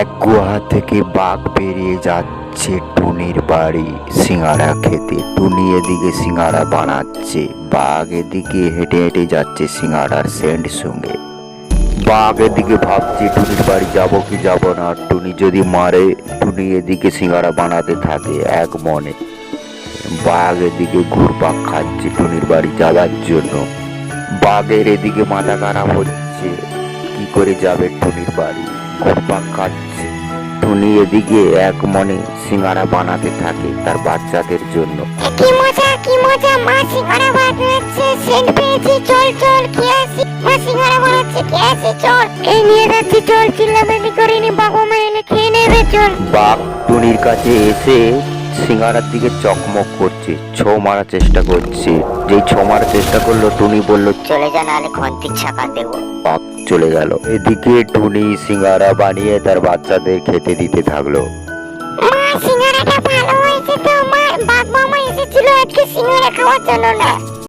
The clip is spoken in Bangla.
এক গুহা থেকে বাঘ বেরিয়ে যাচ্ছে টুনির বাড়ি। সিঙ্গারা খেতে। টুনি এদিকে সিঙ্গারা বানাচ্ছে। বাঘ এদিকে হেঁটে হেঁটে যাচ্ছে সিঙ্গারার সেন্ট সঙ্গে। বাঘ এদিকে ভাবছে, টুনির বাড়ি যাব কি যাব না? টুনি যদি মারে, টুনি এদিকে সিঙ্গারা বানাতে থাকে এক মনে। বাঘ এদিকে ঘুরপাক খাচ্ছে টুনির বাড়ি যাওয়ার জন্য। বাঘের এদিকে মাথা খারাপ হচ্ছে। কি করে যাবে টুনির বাড়ি? ঘুরপাক কাটছে। টুনি এদিকে এক মনে সিঙ্গারা বানাতে থাকে তার বাচ্চাদের জন্য। কি মজা কি মজা মা সিঙ্গারা বানাচ্ছে সেন্ট পেয়েছি চল চল কি আসি। মা সিঙ্গারা বানাচ্ছে কি আসি চল। এই নিয়ে যাচ্ছি চল চিল্লামিল্লি করিনি বাবা মা এলে খেয়ে নেবে চল। বাপ টুনির কাছে এসে সিঙ্গারার দিকে চকমক করছে ছো মারার চেষ্টা করছে। যেই ছো মারার চেষ্টা করল টুনি বলল চলে যা নাহলে খন্তি ছাকা দেবো। পাক চলে গেল। এদিকে টুনি সিঙ্গারা বানিয়ে তার বাচ্চাদের খেতে দিতে থাকল। মা সিঙ্গারাটা ভালো হয়েছে তো? মা বাবা মামা এসেছিল আজকে সিঙ্গারা খাওয়ার জন্য না?